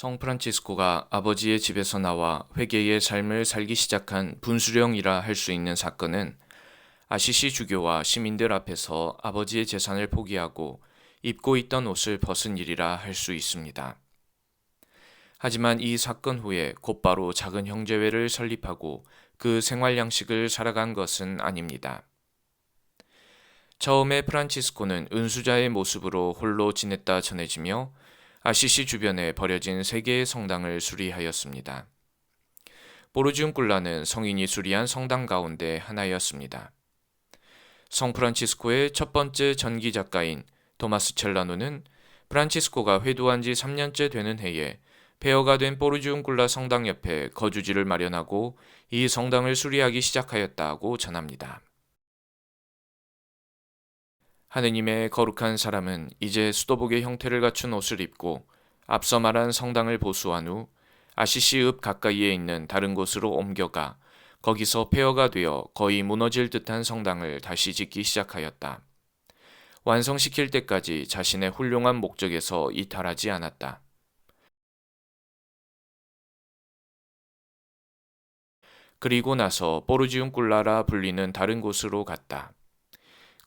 성 프란치스코가 아버지의 집에서 나와 회개의 삶을 살기 시작한 분수령이라 할 수 있는 사건은 아시시 주교와 시민들 앞에서 아버지의 재산을 포기하고 입고 있던 옷을 벗은 일이라 할 수 있습니다. 하지만 이 사건 후에 곧바로 작은 형제회를 설립하고 그 생활 양식을 살아간 것은 아닙니다. 처음에 프란치스코는 은수자의 모습으로 홀로 지냈다 전해지며 아시시 주변에 버려진 세 개의 성당을 수리하였습니다. 보르지움 꿀라는 성인이 수리한 성당 가운데 하나였습니다. 성 프란치스코의 첫 번째 전기 작가인 토마스 첼라노는 프란치스코가 회도한 지 3년째 되는 해에 폐허가 된 보르지움 꿀라 성당 옆에 거주지를 마련하고 이 성당을 수리하기 시작하였다고 전합니다. 하느님의 거룩한 사람은 이제 수도복의 형태를 갖춘 옷을 입고 앞서 말한 성당을 보수한 후 아시시 읍 가까이에 있는 다른 곳으로 옮겨가 거기서 폐허가 되어 거의 무너질 듯한 성당을 다시 짓기 시작하였다. 완성시킬 때까지 자신의 훌륭한 목적에서 이탈하지 않았다. 그리고 나서 보르지움 꿀라라 불리는 다른 곳으로 갔다.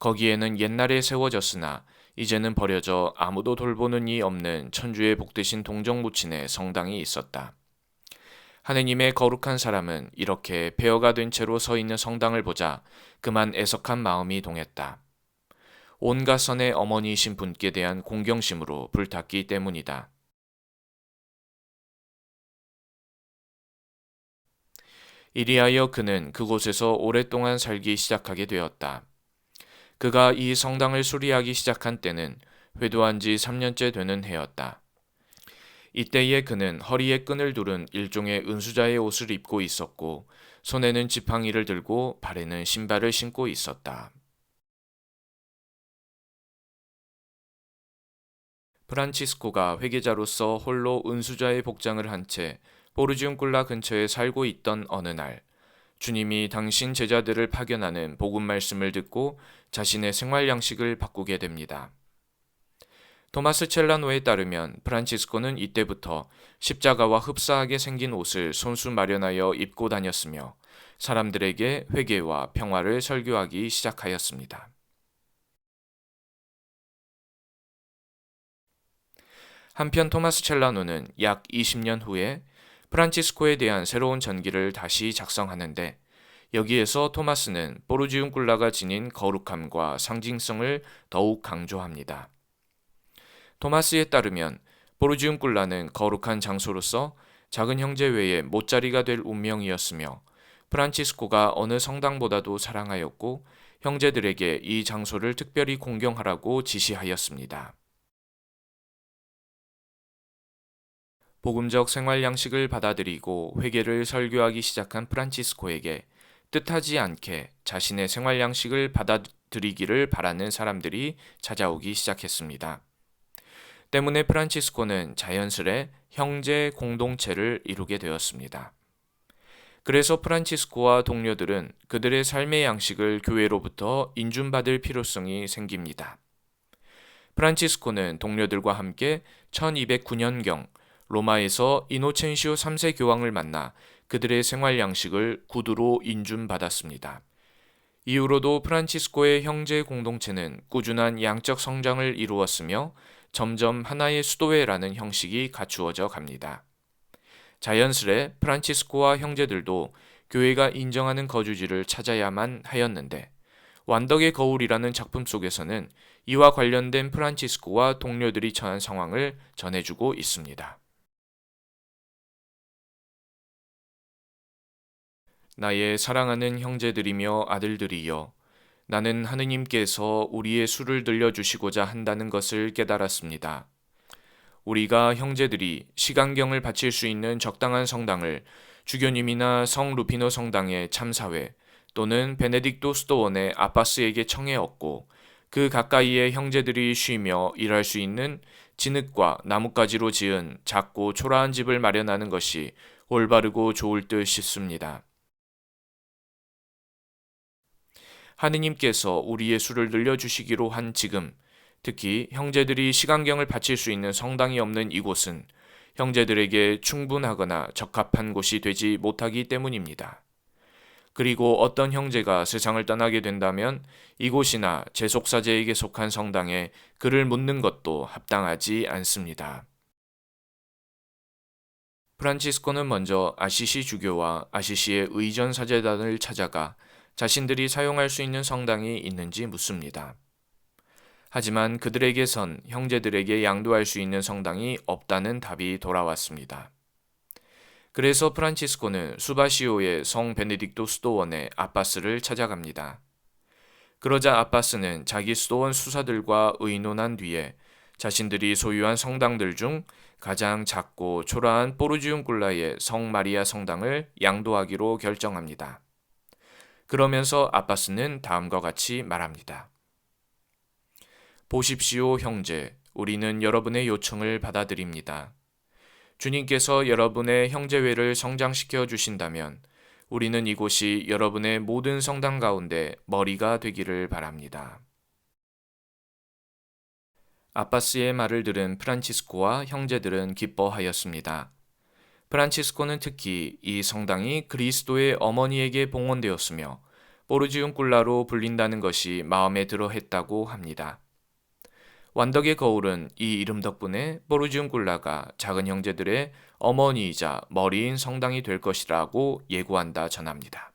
거기에는 옛날에 세워졌으나 이제는 버려져 아무도 돌보는 이 없는 천주의 복되신 동정무친의 성당이 있었다. 하느님의 거룩한 사람은 이렇게 폐허가 된 채로 서 있는 성당을 보자 그만 애석한 마음이 동했다. 온갖 선의 어머니이신 분께 대한 공경심으로 불탔기 때문이다. 이리하여 그는 그곳에서 오랫동안 살기 시작하게 되었다. 그가 이 성당을 수리하기 시작한 때는 회도한 지 3년째 되는 해였다. 이때에 그는 허리에 끈을 두른 일종의 은수자의 옷을 입고 있었고 손에는 지팡이를 들고 발에는 신발을 신고 있었다. 프란치스코가 회계자로서 홀로 은수자의 복장을 한채 보르지움 꿀라 근처에 살고 있던 어느 날 주님이 당신 제자들을 파견하는 복음 말씀을 듣고 자신의 생활 양식을 바꾸게 됩니다. 토마스 첼라노에 따르면 프란치스코는 이때부터 십자가와 흡사하게 생긴 옷을 손수 마련하여 입고 다녔으며 사람들에게 회개와 평화를 설교하기 시작하였습니다. 한편 토마스 첼라노는 약 20년 후에 프란치스코에 대한 새로운 전기를 다시 작성하는데 여기에서 토마스는 보르지움 꿀라가 지닌 거룩함과 상징성을 더욱 강조합니다. 토마스에 따르면 보르지움 꿀라는 거룩한 장소로서 작은 형제 외에 못자리가 될 운명이었으며 프란치스코가 어느 성당보다도 사랑하였고 형제들에게 이 장소를 특별히 공경하라고 지시하였습니다. 복음적 생활 양식을 받아들이고 회개를 설교하기 시작한 프란치스코에게 뜻하지 않게 자신의 생활 양식을 받아들이기를 바라는 사람들이 찾아오기 시작했습니다. 때문에 프란치스코는 자연스레 형제 공동체를 이루게 되었습니다. 그래서 프란치스코와 동료들은 그들의 삶의 양식을 교회로부터 인준받을 필요성이 생깁니다. 프란치스코는 동료들과 함께 1209년경 로마에서 이노첸시오 3세 교황을 만나 그들의 생활 양식을 구두로 인준받았습니다. 이후로도 프란치스코의 형제 공동체는 꾸준한 양적 성장을 이루었으며 점점 하나의 수도회라는 형식이 갖추어져 갑니다. 자연스레 프란치스코와 형제들도 교회가 인정하는 거주지를 찾아야만 하였는데 완덕의 거울이라는 작품 속에서는 이와 관련된 프란치스코와 동료들이 처한 상황을 전해주고 있습니다. 나의 사랑하는 형제들이며 아들들이여 나는 하느님께서 우리의 수를 들려주시고자 한다는 것을 깨달았습니다. 우리가 형제들이 시간경을 바칠 수 있는 적당한 성당을 주교님이나 성 루피노 성당의 참사회 또는 베네딕토 수도원의 아바스에게 청해왔고 그 가까이에 형제들이 쉬며 일할 수 있는 진흙과 나뭇가지로 지은 작고 초라한 집을 마련하는 것이 올바르고 좋을 듯 싶습니다. 하느님께서 우리의 수를 늘려주시기로 한 지금, 특히 형제들이 시간경을 바칠 수 있는 성당이 없는 이곳은 형제들에게 충분하거나 적합한 곳이 되지 못하기 때문입니다. 그리고 어떤 형제가 세상을 떠나게 된다면 이곳이나 제속사제에게 속한 성당에 그를 묻는 것도 합당하지 않습니다. 프란치스코는 먼저 아시시 주교와 아시시의 의전 사제단을 찾아가 자신들이 사용할 수 있는 성당이 있는지 묻습니다. 하지만 그들에게선 형제들에게 양도할 수 있는 성당이 없다는 답이 돌아왔습니다. 그래서 프란치스코는 수바시오의 성 베네딕토 수도원의 아빠스를 찾아갑니다. 그러자 아빠스는 자기 수도원 수사들과 의논한 뒤에 자신들이 소유한 성당들 중 가장 작고 초라한 포르지움 굴라의 성 마리아 성당을 양도하기로 결정합니다. 그러면서 아빠스는 다음과 같이 말합니다. 보십시오, 형제. 우리는 여러분의 요청을 받아들입니다. 주님께서 여러분의 형제회를 성장시켜 주신다면 우리는 이곳이 여러분의 모든 성당 가운데 머리가 되기를 바랍니다. 아빠스의 말을 들은 프란치스코와 형제들은 기뻐하였습니다. 프란치스코는 특히 이 성당이 그리스도의 어머니에게 봉헌되었으며 보르지움 꿀라로 불린다는 것이 마음에 들어 했다고 합니다. 완덕의 거울은 이 이름 덕분에 보르지움 꿀라가 작은 형제들의 어머니이자 머리인 성당이 될 것이라고 예고한다 전합니다.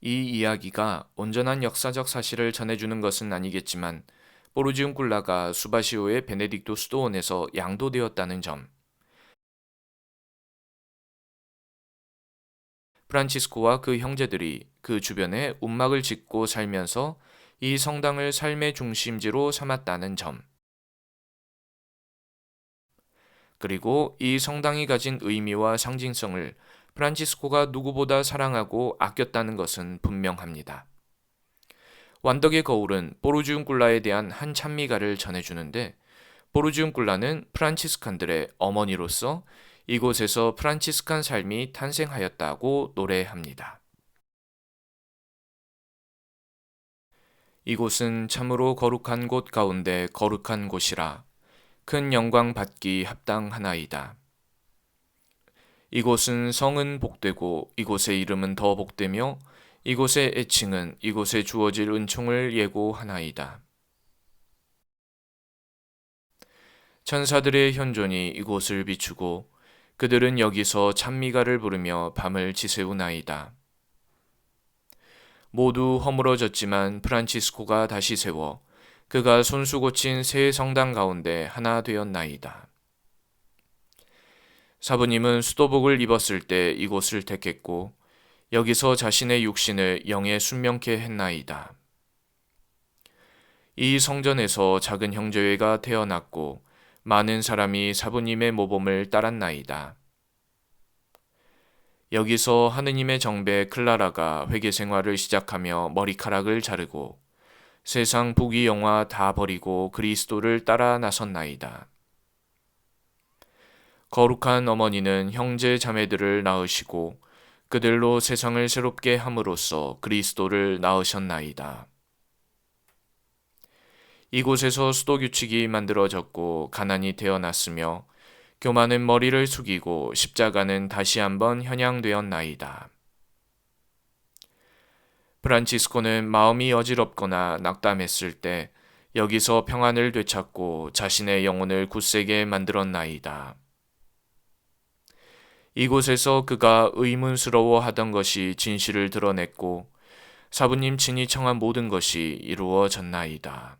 이 이야기가 온전한 역사적 사실을 전해주는 것은 아니겠지만 보르지움 꿀라가 수바시오의 베네딕토 수도원에서 양도되었다는 점, 프란치스코와 그 형제들이 그 주변에 움막을 짓고 살면서 이 성당을 삶의 중심지로 삼았다는 점. 그리고 이 성당이 가진 의미와 상징성을 프란치스코가 누구보다 사랑하고 아꼈다는 것은 분명합니다. 완덕의 거울은 보르지움 꿀라에 대한 한 찬미가를 전해주는데 보르지움 꿀라는 프란치스칸들의 어머니로서 이곳에서 프란치스칸 삶이 탄생하였다고 노래합니다. 이곳은 참으로 거룩한 곳 가운데 거룩한 곳이라 큰 영광 받기 합당하나이다. 이곳은 성은 복되고 이곳의 이름은 더 복되며 이곳의 애칭은 이곳에 주어질 은총을 예고하나이다. 천사들의 현존이 이곳을 비추고 그들은 여기서 찬미가를 부르며 밤을 지새우나이다. 모두 허물어졌지만 프란치스코가 다시 세워 그가 손수 고친 새 성당 가운데 하나 되었나이다. 사부님은 수도복을 입었을 때 이곳을 택했고 여기서 자신의 육신을 영에 순명케 했나이다. 이 성전에서 작은 형제회가 태어났고 많은 사람이 사부님의 모범을 따랐나이다. 여기서 하느님의 정배 클라라가 회계 생활을 시작하며 머리카락을 자르고 세상 부귀 영화 다 버리고 그리스도를 따라 나섰나이다. 거룩한 어머니는 형제 자매들을 낳으시고 그들로 세상을 새롭게 함으로써 그리스도를 낳으셨나이다. 이곳에서 수도 규칙이 만들어졌고 가난이 태어났으며 교만은 머리를 숙이고 십자가는 다시 한번 현양되었나이다. 프란치스코는 마음이 어지럽거나 낙담했을 때 여기서 평안을 되찾고 자신의 영혼을 굳세게 만들었나이다. 이곳에서 그가 의문스러워 하던 것이 진실을 드러냈고 사부님 친히 청한 모든 것이 이루어졌나이다.